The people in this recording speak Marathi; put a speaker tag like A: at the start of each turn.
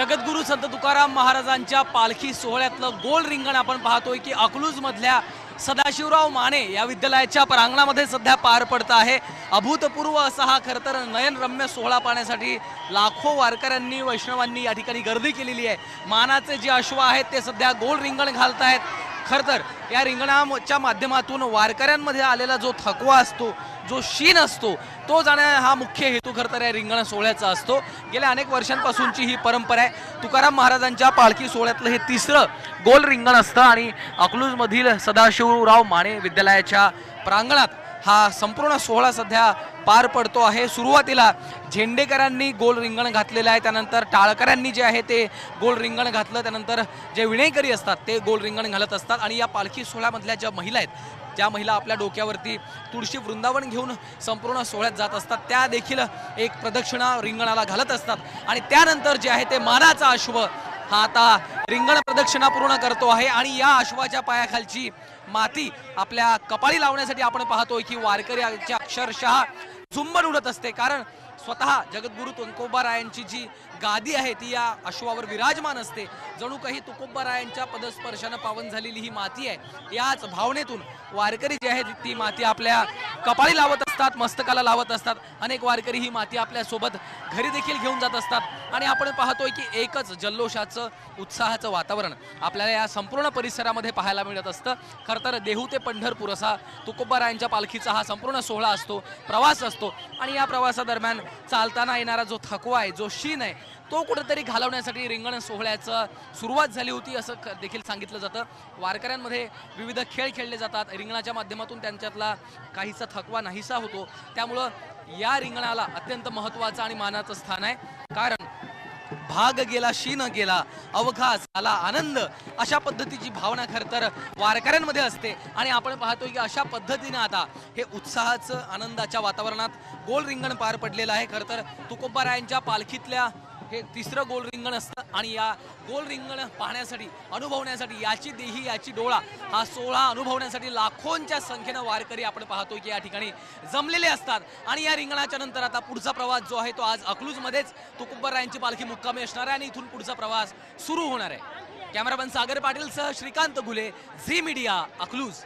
A: जगद्गुरू संत तुकाराम महाराजांच्या पालखी सोहळ्यातलं गोल रिंगण आपण पाहतोय की अकलूज मधल्या सदाशिवराव माने या विद्यालयाच्या प्रांगणामध्ये सध्या पार पडत आहे. अभूतपूर्व असा हा खरं तर नयनरम्य सोहळा पाहण्यासाठी लाखो वारकऱ्यांनी वैष्णवांनी या ठिकाणी गर्दी केलेली आहे. मानाचे जे अश्व आहेत ते सध्या गोल रिंगण घालत आहेत खरं तर या रिंगणाच्या माध्यमातून वारकऱ्यांमध्ये आलेला जो थकवा असतो जो शीन असतो तो जाण्या हा मुख्य हेतू खरं तर या रिंगण सोहळ्याचा असतो. गेल्या अनेक वर्षांपासूनची ही परंपरा आहे. तुकाराम महाराजांच्या पालखी सोहळ्यातलं हे तिसरं गोल रिंगण असतं आणि अकलूजमधील सदाशिवराव माने विद्यालयाच्या प्रांगणात हा संपूर्ण सोहळा सध्या पार पडतो आहे. सुरुवातीला झेंडेकरांनी गोल रिंगण घातलेलं आहे. त्यानंतर टाळकरांनी जे आहे ते गोल रिंगण घातलं. त्यानंतर जे विणेकरी असतात ते गोल रिंगण घालत असतात. आणि या पालखी सोहळ्यामधल्या ज्या महिला आहेत ज्या महिला आपल्या डोक्यावरती तुळशी वृंदावन घेऊन संपूर्ण सोहळ्यात जात असतात त्या देखील एक प्रदक्षिणा रिंगणाला घालत असतात. आणि त्यानंतर जे आहे ते मानाचा अश्व हा आता रिंगण प्रदक्षिणा पूर्ण करतो आहे. आणि या अश्वाच्या पायाखालची माती आपल्या कपाळी लावण्यासाठी आपण पाहतोय की वारकऱ्याच्या अक्षरशः झुंबड उडत असते. कारण स्वतः जगद्गुरु तुकोबारायांची जी गादी आहे ती या अश्वावर विराजमान असते. जणू काही तुकोबारायांच्या पदस्पर्शानं पावन झालेली ही माती आहे. याच भावनेतून वारकरी जे आहेत ती माती आपल्या कपाळी लावत असतात मस्तकाला लावत असतात. अनेक वारकरी ही माती आपल्यासोबत घरी देखील घेऊन जात असतात. आणि आपण पाहतोय की एकच जल्लोषाचं उत्साहाचं वातावरण आपल्याला या संपूर्ण परिसरामध्ये पाहायला मिळत असतं. खरं तर देहू ते पंढरपूर असा तुकोबारायांच्या पालखीचा हा संपूर्ण सोहळा असतो प्रवास असतो. आणि या प्रवासादरम्यान चालताना येणारा जो थकवा आहे जो शीन आहे तो कुठेतरी घालवण्यासाठी रिंगण सोहळ्याचं सुरुवात झाली होती असं क- देखील सांगितलं जातं. वारकऱ्यांमध्ये विविध खेळ खेळले जातात. रिंगणाच्या माध्यमातून त्यांच्यातला काहीसा थकवा नाहीसा होतो. त्यामुळं या रिंगणाला अत्यंत महत्त्वाचं आणि मानाचं स्थान आहे. कारण भाग गेला शीन गेला अवघा झाला आनंद. अशा पद्धतीची भावना खरं तर वारकऱ्यांमध्ये असते. आणि आपण पाहतो की अशा पद्धतीने आता हे उत्साहाचं आनंदाच्या वातावरणात गोल रिंगण पार पडलेलं आहे. खरं तर तुकोबारायांच्या पालखीतल्या हे तिसरं गोल रिंगण असतं आणि या गोल रिंगण पाहण्यासाठी अनुभवण्यासाठी याची देही याची डोळा हा सोहळा अनुभवण्यासाठी लाखोंच्या संख्येनं वारकरी आपण पाहतो की या ठिकाणी जमलेले असतात. आणि या रिंगणाच्या नंतर आता पुढचा प्रवास जो आहे तो आज अकलूजमध्येच तुकुब्बरायांची पालखी मुक्कामी असणार आहे आणि इथून पुढचा प्रवास सुरू होणार आहे. कॅमेरामॅन सागर पाटील सह श्रीकांत घुले झी मीडिया अकलूज.